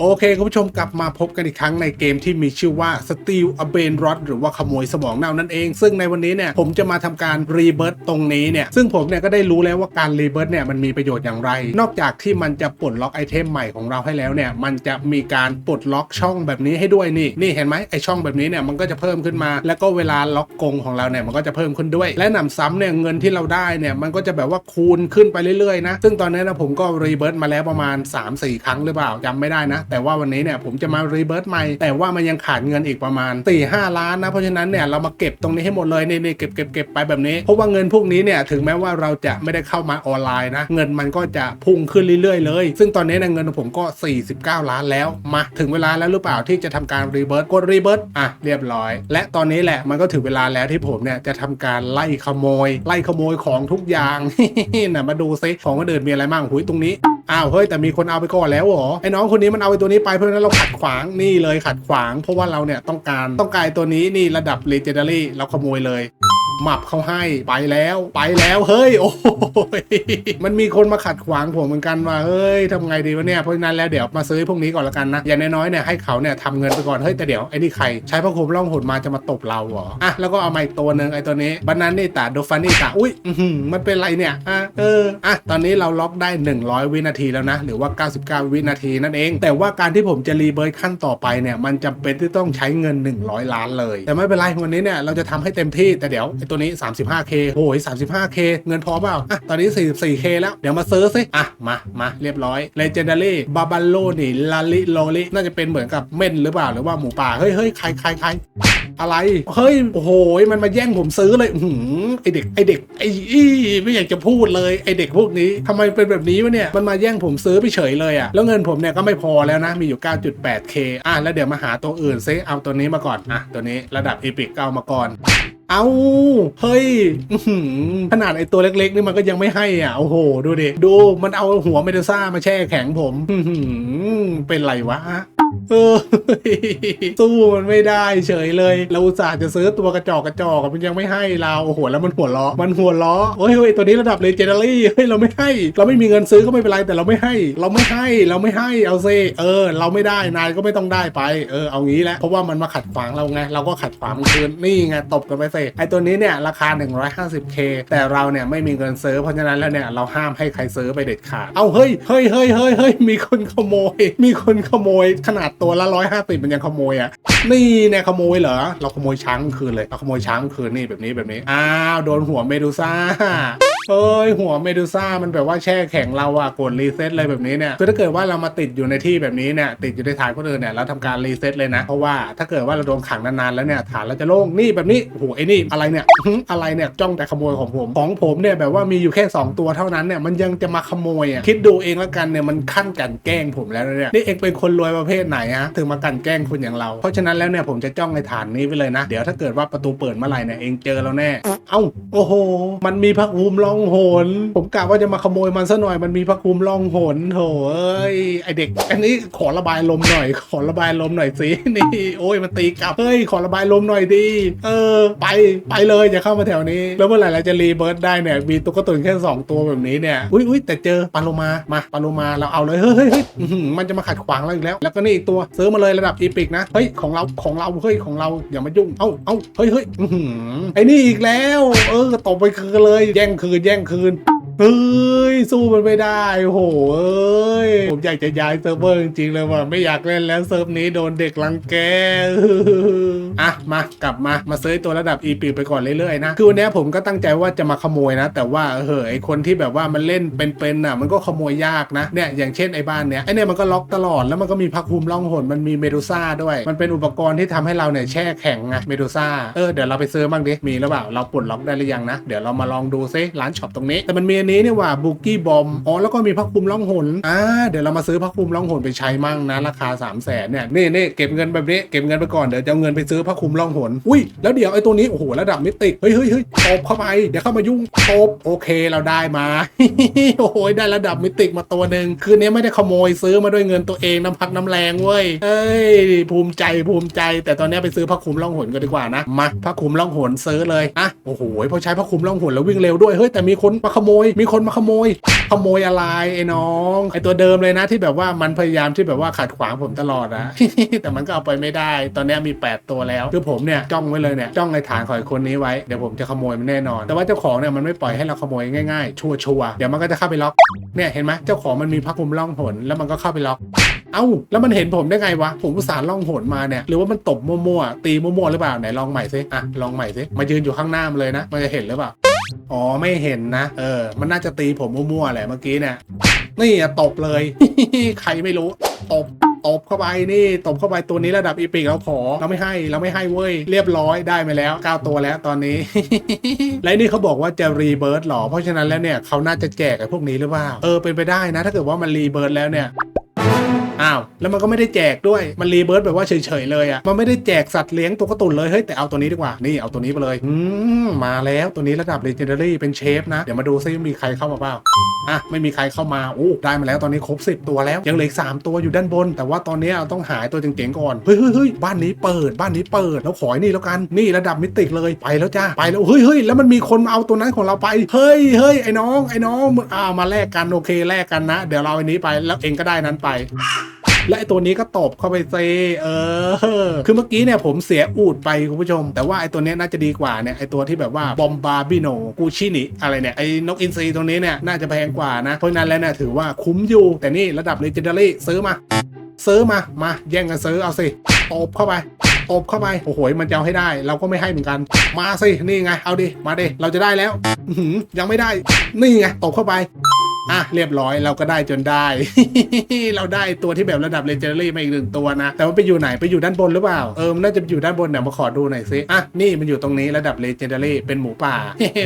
โอเคคุณผู้ชมกลับมาพบกันอีกครั้งในเกมที่มีชื่อว่า Steal a b a i n r o t หรือว่าขโมยสมองเน่านั่นเอง ซึ่งในวันนี้เนี่ยผมจะมาทำการรีเบิร์ตตรงนี้เนี่ยซึ่งผมเนี่ยก็ได้รู้แล้วว่าการรีเบิร์ตเนี่ยมันมีประโยชน์อย่างไร นอกจากที่มันจะปลดล็อกไอเทมใหม่ของเราให้แล้วเนี่ยมันจะมีการปลดล็อกช่องแบบนี้ให้ด้วยนี่นี่เห็นไหมไอช่องแบบนี้เนี่ยมันก็จะเพิ่มขึ้นมา แล้วก็เวลาล็อกกงของเราเนี่ยมันก็จะเพิ่มขึ้นด้วย และหนำซ้ำเนี่ยเงินที่เราได้เนี่ยมันก็จะแบบว่าคูณขึ้นไปเรื่อยๆนะซึ่งตอนนี้นะผมก็รีเบิร์ตมาแล้วประมาณ 3-4 ครั้งหรือเปล่าจำไม่ได้นะแต่ว่าวันนี้เนี่ยผมจะมารีเบิร์ตใหม่แต่ว่ามันยังขาดเงินอีกประมาณ4-5ล้านนะ เพราะฉะนั้นเนี่ยเรามาเก็บตรงนี้ให้หมดเลยนี่นี่เก็บเก็บเก็บไปแบบนี้ เพราะว่าเงินพวกนี้เนี่ยถึงแม้ว่าเราจะไม่ได้เข้ามาออนไลน์นะ เงินมันก็จะพุ่งขึ้นเรื่อยๆเลย ซึ่งตอนนี้เนยเงินของผมก็ 49 ล้านแล้ว มาถึงเวลาแล้วหรือเปล่าที่จะทำการรีเบิร์ตกดรีเบิร์ตอะเรียบร้อย และตอนนี้แหละมันก็ถึงเวลาแล้วที่ผมเนี่ยจะทำการไล่ขโมย ไล่ขโมยของทุกอย่างน่ะมาดูซิของคนอื่นมีอะไรบ้างหุยตรงนี้ อ้าวเฮ้ยแต่มีคนเอาไปก่อนแล้วเหรอไอ้น้องคนนี้มันเอาไปตัวนี้ไปเพราะฉะนั้นเราขัดขวางนี่เลยขัดขวาง เพราะว่าเราเนี่ยต้องการต้องการตัวนี้นี่ระดับเลเจนดารี่เราขโมยเลย หมับเขาให้ไปแล้วไปแล้วเฮ้ยโอ้ยมันมีคนมาขัดขวางผมเหมือนกันว่าเฮ้ยทำไงดีวะเนี่ยเพราะฉะนั้นแล้วเดี๋ยวมาซื้อพวกนี้ก่อนละกันนะอย่างน้อยๆเนี่ยให้เขาเนี่ยทำเงินไปก่อนเฮ้ยแต่เดี๋ยวไอ้นี่ใครใช้พระคุมล่องหนมาจะมาตบเราเหรออะแล้วก็เอามาอีกตัวหนึ่งไอ้ตัวนี้บันนันนี่ตาโดฟานี่ตาอุ้ยมันเป็นไรเนี่ยอะเอออะตอนนี้เราล็อกได้ 100 วินาทีแล้วนะ หรือว่า 99 วินาทีนั่นเอง แต่ว่าการที่ผมจะรีเบิร์ตขั้นต่อไปเนี่ยมันจำเป็นที่ต้องใช้เงิน 100 ล้านเลย แต่ไม่เป็นไรวันนี้เนี่ยเราจะทำให้เต็มที่แต่เดี๋ยวตัวนี้ 35k โอ้ย 35k เงินพอเปล่าอะตอนนี้ 44k แล้ว เดี๋ยวมาซื้อสิอะ มามาเรียบร้อย Legendary b a b a l o นี่ลาลิโลลิน่าจะเป็นเหมือนกับเม่นหรือเปล่าหรือว่าหมูป่า เฮ้ยเฮ้ยใครใครใครอะไร เฮ้ย โอ้โห มันมาแย่งผมซื้อเลยอือหือไอเด็ก ไอเด็ก ไออีไม่อยากจะพูดเลย ไอเด็กพวกนี้ทำไมเป็นแบบนี้วะเนี่ย มันมาแย่งผมซื้อไปเฉยเลยอะแล้วเงินผมเนี่ยก็ไม่พอแล้วนะ มีอยู่ 9.8k อะ แล้วเดี๋ยวมาหาตัวอื่นซิเอาตัวนี้มาก่อน อะ ตัวนี้ระดับอีพิกเอามาก่อน เอาเฮ้ยขนาดไอตัวเล็กๆนี่มันก็ยังไม่ให้อะโอ้โห ดูดิ ดูมันเอาหัวเมดูซ่ามาแช่แข็งผมเป็นไรวะ เออสู้มันไม่ได้เฉยเลย เราอุตส่าห์จะซื้อตัวกระจอกกระจอกมันยังไม่ให้เราโอ้โหแล้วมันหัวล้อมันหัวล้อเฮ้ยเฮ้ยตัวนี้ระดับเลเจนดารี่เฮ้ยเราไม่ให้ เราไม่มีเงินซื้อก็ไม่เป็นไรแต่เราไม่ให้ เราไม่ให้เราไม่ให้เอาซิเออ เราไม่ได้นายก็ไม่ต้องได้ไปเออเอางี้แหละเพราะว่ามันมาขัดขวางเราไงเราก็ขัดขวางมันคืนนี่ไงตบกันไปสิไอตัวนี้เนี่ยราคา 150k แต่เราเนี่ยไม่มีเงินซื้อเพราะฉะนั้นแล้วเนี่ยเราห้ามให้ใครซื้อไปเด็ดขาดเอาเฮ้ยเฮ้ยเฮ้ยเฮ้ยเฮ้ยมีคนขโมย มีคนขโมยขนาดตัวละร้อยห้าสิบมันยังขโมยอะนี่เนี่ยขโมยเหรอ เราขโมยช้างคืนเลยเราขโมยช้างคืนนี่แบบนี้แบบนี้อ้าวโดนหัวเมดูซ่าเอ้ยหัวเมดูซ่ามันแบบว่าแช่แข็งเราอะกดรีเซ็ตเลยแบบนี้เนี่ยคือถ้าเกิดว่าเรามาติดอยู่ในที่แบบนี้เนี่ยติดอยู่ในฐานคนอื่นเนี่ยเราทำการรีเซ็ตเลยนะ เพราะว่าถ้าเกิดว่าเราโดนขังนานๆแล้วเนี่ยฐานเราจะโล่งนี่แบบนี้โอ้โหไอ้นี่อะไรเนี่ยอะไรเนี่ยจ้องแต่ขโมยของผมของผมเนี่ยแบบว่ามีอยู่แค่ 2 ตัวเท่านั้นเนี่ยมันยังจะมาขโมยอะคิดดูเองแล้วกันเนี่ยมันขั้นกันแกล้งผมแล้วเนี่ยนี่เองเป็นคนรวยประเภทไหนฮะถึงมากันแกล้งคุณอย่างเรา เพราะฉะนั้นแล้วเนี่ยผมจะจ้องในฐานนี้ไปเลยนะ เดี๋ยวถ้าเกิดว่าประตูเปิดเมื่อไหร่เนี่ยเองเจอเราแน่ เอ้าโอ้โห มันมีพักภูมิล่องหน ผมกะว่าจะมาขโมยมันซะหน่อยมันมีพักภูมิล่องหนโถเอ้ยไอเด็ก อันนี้ขอระบายลมหน่อย ขอระบายลมหน่อยสินี่โอ้ยมันตีกลับเฮ้ยขอระบายลมหน่อยดิเออ ไปไปเลยอย่าเข้ามาแถวนี้ แล้วเมื่อไหร่เราจะรีเบิร์ดได้เนี่ยมีตุ๊กตุนแค่สองตัวแบบนี้เนี่ยอุ้ยอุ้ยแต่เจอปาโลมามาปาโลมาเราเอาเลยเฮ้ยเฮ้ยมันจะมาขัดขวางเราอีกแล้ว แล้วก็นี่อีกตัว ซื้อมาเลยระดับอีพิกนะ เฮ้ย ของเรา ของเรา เฮ้ย ของเรา อย่ามายุ่ง เอ้าเอ้าเฮ้ยเฮ้ยอื้อหือไอ้นี่อีกแล้ว เออตบไปคืนเลย แย่งคืน แย่งคืน เฮ้ยสู้มันไม่ได้โหเอ้ยผมอยากจะย้ายเซิร์ฟเวอร์จริงๆเลยว่ะไม่อยากเล่นแล้วเซิร์ฟนี้โดนเด็กรังแกอะมากลับมามาซื้อตัวระดับอีปีไปก่อนเรื่อยๆนะคือวันนี้ผมก็ตั้งใจว่าจะมาขโมยนะ แต่ว่าเฮ้ยไอคนที่แบบว่ามันเล่นเป็นๆน่ะ มันก็ขโมยยากนะเนี่ยอย่างเช่นไอ้บ้านเนี้ยไอเนี่ยมันก็ล็อกตลอดแล้วมันก็มีพักภูมิล่องหนมันมีเมดูซ่าด้วย มันเป็นอุปกรณ์ที่ทำให้เราเนี่ยแช่แข็งไงเมดูซ่าเออเดี๋ยวเราไปซื้อบ้างดิมีหรือเปล่าเราปลดล็อกได้หรือยังนะเดี๋ยวเรามาลองดูซิร้านช็อปตรงนี้แต่มันมีอันนี้นี่ยว่าบุกี้บอมอ๋อแล้วก็มีพักภูมิล่องหนอ่าเดี๋ยวเรามาซื้อพักภูมิล่องหนไปใช้มั่งนะราคา 3 0 0แสนเนี่ยนี่นี่เก็บเงินแบบนี้เก็บเงินไปก่อนเดี๋ยวจะเอาเงินไปซื้อพักภูมิล่องหนอุ้ยแล้วเดี๋ยวไอ้ตัวนี้โอ้โหระดับมิติเฮ้ยเฮ้ยเฮ้ยตบเข้าไปเดี๋ยวเข้ามายุ่งตบโอเคเราได้มาโอ้โหได้ระดับมิติมาตัวหนึ่งคืนนี้ไม่ได้ขโมยซื้อมาด้วยเงินตัวเองน้ำพักน้ำแรงเว้ยเอ้ยภูมิใจภูมิใจ แต่ตอนนี้ไปซื้อพักคุมล่องหนกันดีกว่านะมาพักคุมล่องหนซื้อเลยอะโอ้โหพอใช้พักคุมล่องหนแล้ววิ่งเร็วด้วยเฮ้ยแต่มีคนมาขโมยมีคนมาขโมย ขโมยอะไรไอ้น้องไอ้ตัวเดิมเลยนะที่แบบว่ามันพยายามที่แบบว่าขัดขวางผมตลอดอะแต่มันก็เอาไปไม่ได้ ตอนนี้มี 8 ตัวแล้ว คือผมเนี่ยจ้องไว้เลยเนี่ยจ้องในฐานของคนนี้ไว้เดี๋ยวผมจะขโมยมันแน่นอน แต่ว่าเจ้าของเนี่ยมันไม่ปล่อยให้เราขโมยง่ายๆ ชัวร์ๆเดี๋ยวมันก็จะเข้าไปล็อกเนี่ยเห็นไหมเจ้าของมันมีพักคุมล่องหนแล้วมันก็เข้าไปล็อกเอ้าแล้วมันเห็นผมได้ไงวะผมอุตส่าห์ล่องหนมาเนี่ยหรือว่ามันตบมั่วๆตีมั่วๆหรือเปล่าไหนลองใหม่สิอะลองใหม่สิมายืนอยู่ข้างหน้ามันเลยนะ มันจะเห็นหรือเปล่า อ๋อไม่เห็นนะ เออ มันน่าจะตีผมมั่วๆแหละเมื่อกี้เนี่ยนี่ตบเลย ใครไม่รู้ตบตบเข้าไปนี่ตบเข้าไปตัวนี้ระดับอีปิกเราขอเราไม่ให้เราไม่ให้เว้ยเรียบร้อยได้มาแล้ว 9 ตัวแล้วตอนนี้ และนี่เขาบอกว่าจะรีเบิร์หรอเพราะฉะนั้นแล้วเนี่ยเขาน่าจะแจกไอ้พวกนี้หรือเปล่าเออเป็นไปได้นะ ถ้าเกิดว่ามันรีเบิร์แล้วเนี่ย อ้าวแล้วมันก็ไม่ได้แจกด้วยมันรีเบิร์ดแบบว่าเฉยๆเลยอะ่ะมันไม่ได้แจกสัตว์เลี้ยงตัวกร์ตูนเลยเฮ้ยแต่เอาตัวนี้ดีกว่านี่เอาตัวนี้ไปเลยอืมมาแล้วตัวนี้ระดับ Legendary เป็นเชฟนะ เดี๋ยวมาดูซิมีใครเข้ามาเปล่าอะไม่มีใครเข้ามาโอ้ได้มาแล้วตอนนี้ครบ 10 ตัวแล้ว ยังเหลืออีก3ตัวอยู่ด้านบน แต่ว่าตอนนี้เราต้องหายตัวเจ๋งๆก่อนเฮ้ยเฮ้ยเฮ้ยบ้านนี้เปิดบ้านนี้เปิดแล้วขอไอ้นี่แล้วกันนี่ระดับมิติเลยไปแล้วจ้าไปแล้วเฮ้ยเฮ้ยแล้วมันมีคนมาเอาตัวนั้นของเราไปเฮ้ยเฮ้ยไอ้น้องไอ้น้องมึงอ้าวมาแลกกันโอเคแลกกันนะ เดี๋ยวเราเอาอันนี้ไปแล้วเองก็ได้นั้นไปและไอตัวนี้ก็ตบเข้าไปเซเออ คือเมื่อกี้เนี่ยผมเสียอูดไปคุณผู้ชม แต่ว่าไอตัวนี้น่าจะดีกว่าเนี่ยไอตัวที่แบบว่าบอมบาบิโนกูชินิอะไรเนี่ยไอนกอินทรีตัวนี้เนี่ยน่าจะแพงกว่านะ เพราะนั้นแล้วเนี่ยถือว่าคุ้มอยู่ แต่นี่ระดับ Legendary ซื้อมา ซื้อมา มาแย่งกันซื้อเอาสิตบเข้าไปตบเข้าไป โอ้โห มันจะเอาให้ได้ เราก็ไม่ให้เหมือนกัน มาสิ นี่ไง เอาดิ มาดิ เราจะได้แล้วยังไม่ได้ นี่ไง ตบเข้าไป อะเรียบร้อยเราก็ได้จนได้ เราได้ตัวที่แบบระดับเลเจอรี่มาอีกหนึ่งตัวนะ แต่ว่าไปอยู่ไหนไปอยู่ด้านบนหรือเปล่าเออมันน่าจะอยู่ด้านบนเดี๋ยวมาขอดูหน่อยสิอะนี่มันอยู่ตรงนี้ระดับเลเจนดารี่เป็นหมูป่า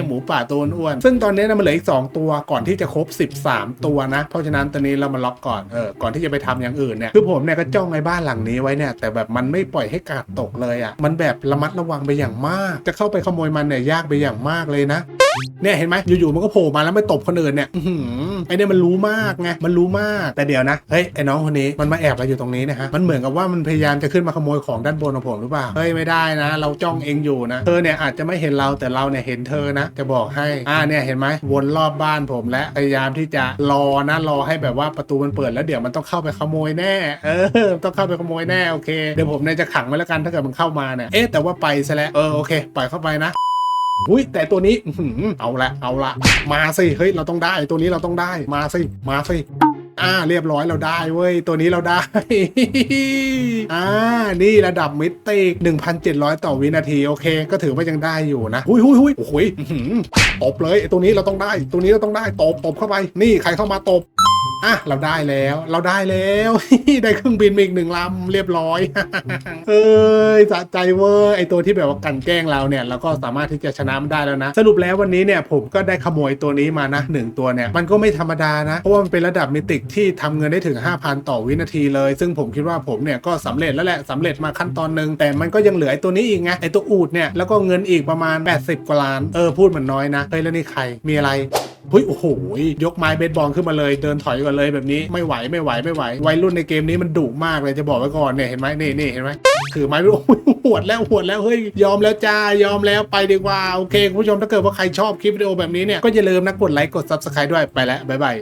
หมูป่าตัวอ้วนๆซึ่งตอนนี้นะมันเหลืออีก 2 ตัวก่อนที่จะครบ 13 ตัวนะ เพราะฉะนั้นตอนนี้เรามาล็อกก่อนเออก่อนที่จะไปทำอย่างอื่นเนี่ยคือผมเนี่ยก็จ้องในบ้านหลังนี้ไว้เนี่ยแต่แบบมันไม่ปล่อยให้กาดตกเลยอะ่ะมันแบบระมัดระวังไปอย่างมาก จะเข้าไปขโมยมันเนี่ยยากไปอย่างมากเลยนะ เนี่ยเห็นไหมอยู่ๆมันก็โผล่มาแล้วไม่ตบคนอื่นเนี่ยอือไอเนี่ยมันรู้มากไงมันรู้มากแต่เดี๋ยวนะเฮ้ยไอ้น้องคนนี้มันมาแอบอะไรอยู่ตรงนี้นะฮะมันเหมือนกับว่ามันพยายามจะขึ้นมาขโมยของด้านบนของผมหรือเปล่าเฮ้ยไม่ได้นะ เราจ้องเองอยู่นะเธอเนี่ยอาจจะไม่เห็นเราแต่เราเนี่ยเห็นเธอนะจะบอกให้อ่าเนี่ยเห็นไหมวนรอบบ้านผมและพยายามที่จะรอนะรอให้แบบว่าประตูมันเปิดแล้วเดี๋ยวมันต้องเข้าไปขโมยแน่เออต้องเข้าไปขโมยแน่โอเคเดี๋ยวผมเนี่ยจะขังไว้แล้วกันถ้าเกิดมันเข้ามาเนี่ยเอ๊ะแต่ว่าไปซะแล้วเออโอเคปล่อยเข้าไปนะ อุ้ยแต่ตัวนี้เอาละเอาละมาสิเฮ้ยเราต้องได้ตัวนี้เราต้องได้มาสิมาสิอ่าเรียบร้อยเราได้เว้ย ตัวนี้เราได้ อ่า นี่ระดับมิติก1,700 ต่อวินาที โอเค ก็ถือว่ายังได้อยู่นะ หุยหุยหุยโอ้ยตบเลยตัวนี้เราต้องได้ ตัวนี้เราต้องได้ ตบ ตบเข้าไป นี่ใครเข้ามาตบ อะเราได้แล้ว เราได้แล้ว ได้เครื่องบินมาอีกหนึ่งลำเรียบร้อย เอ้ยสะใจเวอร์ไอตัวที่แบบว่ากันแกล้งเราเนี่ยเราก็สามารถที่จะชนะมันได้แล้วนะ สรุปแล้ววันนี้เนี่ยผมก็ได้ขโมยตัวนี้มานะหนึ่งตัวเนี่ยมันก็ไม่ธรรมดานะ เพราะว่ามันเป็นระดับมิติกที่ทำเงินได้ถึง 5,000 ต่อวินาทีเลย ซึ่งผมคิดว่าผมเนี่ยก็สำเร็จแล้วแหละสำเร็จมาขั้นตอนหนึ่งแต่มันก็ยังเหลือไอตัวนี้อีกไงไอตัวอูดเนี่ยแล้วก็เงินอีกประมาณ 80กว่าล้านเออพูดเหมือนน้อยนะเฮ้ยแล้วนี่ใครมีอะไร เฮ้ยโอ้โหยกไม้เบสบอลขึ้นมาเลยเดินถอยก่อนเลยแบบนี้ไม่ไหวไม่ไหวไม่ไหววัยรุ่นในเกมนี้มันดุมากเลยจะบอกไว้ก่อนเนี่ยเห็นไหมนี่นี่เห็นไหมถือไม้โอ้ยหวดแล้วหวดแล้วเฮ้ยยอมแล้วจ้ายอมแล้วไปดีกว่าโอเคคุณผู้ชมถ้าเกิดว่าใครชอบคลิปวิดีโอแบบนี้เนี่ยก็อย่าลืมนะกดไลค์กด subscribe ด้วยไปแล้วบ๊ายบาย